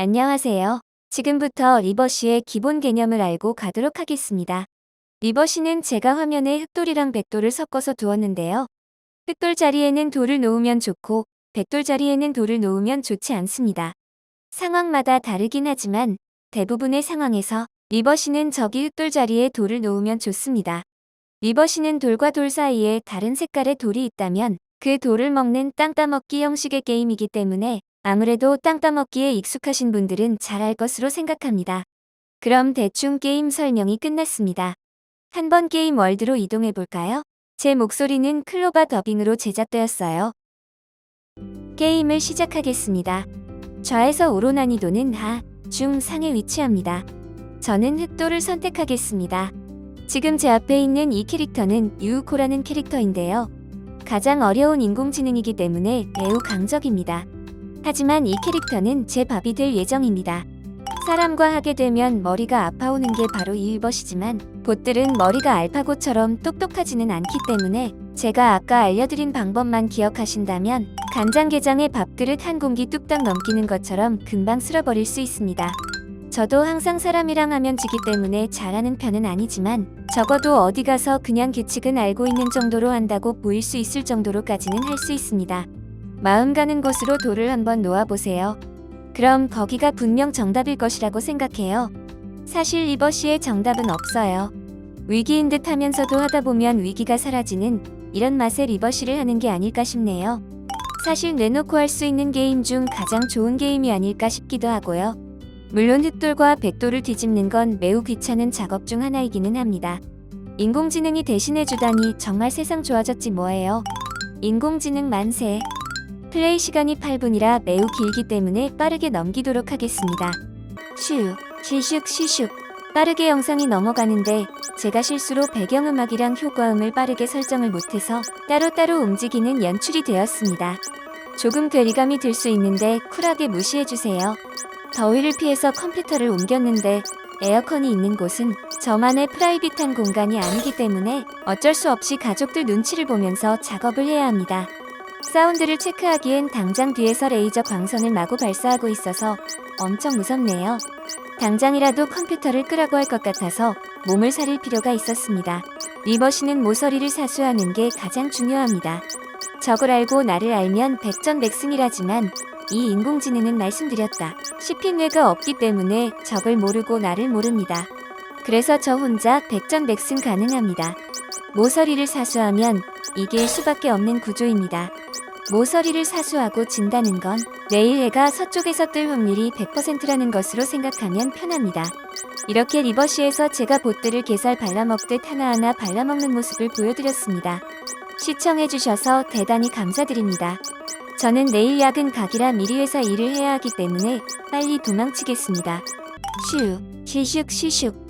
안녕하세요. 지금부터 리버시의 기본 개념을 알고 가도록 하겠습니다. 리버시는 제가 화면에 흑돌이랑 백돌을 섞어서 두었는데요. 흑돌 자리에는 돌을 놓으면 좋고 백돌 자리에는 돌을 놓으면 좋지 않습니다. 상황마다 다르긴 하지만 대부분의 상황에서 리버시는 저기 흑돌 자리에 돌을 놓으면 좋습니다. 리버시는 돌과 돌 사이에 다른 색깔의 돌이 있다면 그 돌을 먹는 땅 따먹기 형식의 게임이기 때문에 아무래도 땅 따먹기에 익숙하신 분들은 잘 알 것으로 생각합니다. 그럼 대충 게임 설명이 끝났습니다. 한번 게임 월드로 이동해 볼까요? 제 목소리는 클로바 더빙으로 제작되었어요. 게임을 시작하겠습니다. 좌에서 우로 난이도는 하, 중, 상에 위치합니다. 저는 흑도를 선택하겠습니다. 지금 제 앞에 있는 이 캐릭터는 유우코라는 캐릭터인데요. 가장 어려운 인공지능이기 때문에 매우 강적입니다. 하지만 이 캐릭터는 제 밥이 될 예정입니다. 사람과 하게 되면 머리가 아파오는 게 바로 이 일벗이지만 봇들은 머리가 알파고처럼 똑똑하지는 않기 때문에 제가 아까 알려드린 방법만 기억하신다면 간장게장에 밥그릇 한 공기 뚝딱 넘기는 것처럼 금방 쓸어버릴 수 있습니다. 저도 항상 사람이랑 하면 지기 때문에 잘하는 편은 아니지만 적어도 어디 가서 그냥 규칙은 알고 있는 정도로 한다고 보일 수 있을 정도로까지는 할 수 있습니다. 마음 가는 곳으로 돌을 한번 놓아보세요. 그럼 거기가 분명 정답일 것이라고 생각해요. 사실 리버시의 정답은 없어요. 위기인 듯 하면서도 하다 보면 위기가 사라지는 이런 맛의 리버시를 하는 게 아닐까 싶네요. 사실 내놓고 할 수 있는 게임 중 가장 좋은 게임이 아닐까 싶기도 하고요. 물론 흑돌과 백돌을 뒤집는 건 매우 귀찮은 작업 중 하나이기는 합니다. 인공지능이 대신해주다니 정말 세상 좋아졌지 뭐예요. 인공지능 만세. 플레이 시간이 8분이라 매우 길기 때문에 빠르게 넘기도록 하겠습니다. 슈, 시슉, 시슉. 빠르게 영상이 넘어가는데 제가 실수로 배경음악이랑 효과음을 빠르게 설정을 못해서 따로따로 움직이는 연출이 되었습니다. 조금 괴리감이 들 수 있는데 쿨하게 무시해주세요. 더위를 피해서 컴퓨터를 옮겼는데 에어컨이 있는 곳은 저만의 프라이빗한 공간이 아니기 때문에 어쩔 수 없이 가족들 눈치를 보면서 작업을 해야 합니다. 사운드를 체크하기엔 당장 뒤에서 레이저 광선을 마구 발사하고 있어서 엄청 무섭네요. 당장이라도 컴퓨터를 끄라고 할 것 같아서 몸을 사릴 필요가 있었습니다. 리버시는 모서리를 사수하는 게 가장 중요합니다. 적을 알고 나를 알면 백전백승이라지만 이 인공지능은 말씀드렸다. 시핀뇌가 없기 때문에 적을 모르고 나를 모릅니다. 그래서 저 혼자 백전백승 가능합니다. 모서리를 사수하면 이길 수밖에 없는 구조입니다. 모서리를 사수하고 진다는 건 내일 해가 서쪽에서 뜰 확률이 100%라는 것으로 생각하면 편합니다. 이렇게 리버시에서 제가 보트를 게살 발라먹듯 하나하나 발라먹는 모습을 보여드렸습니다. 시청해주셔서 대단히 감사드립니다. 저는 내일 야근 각이라 미리 회사 일을 해야 하기 때문에 빨리 도망치겠습니다. 슈, 시슉, 시슉.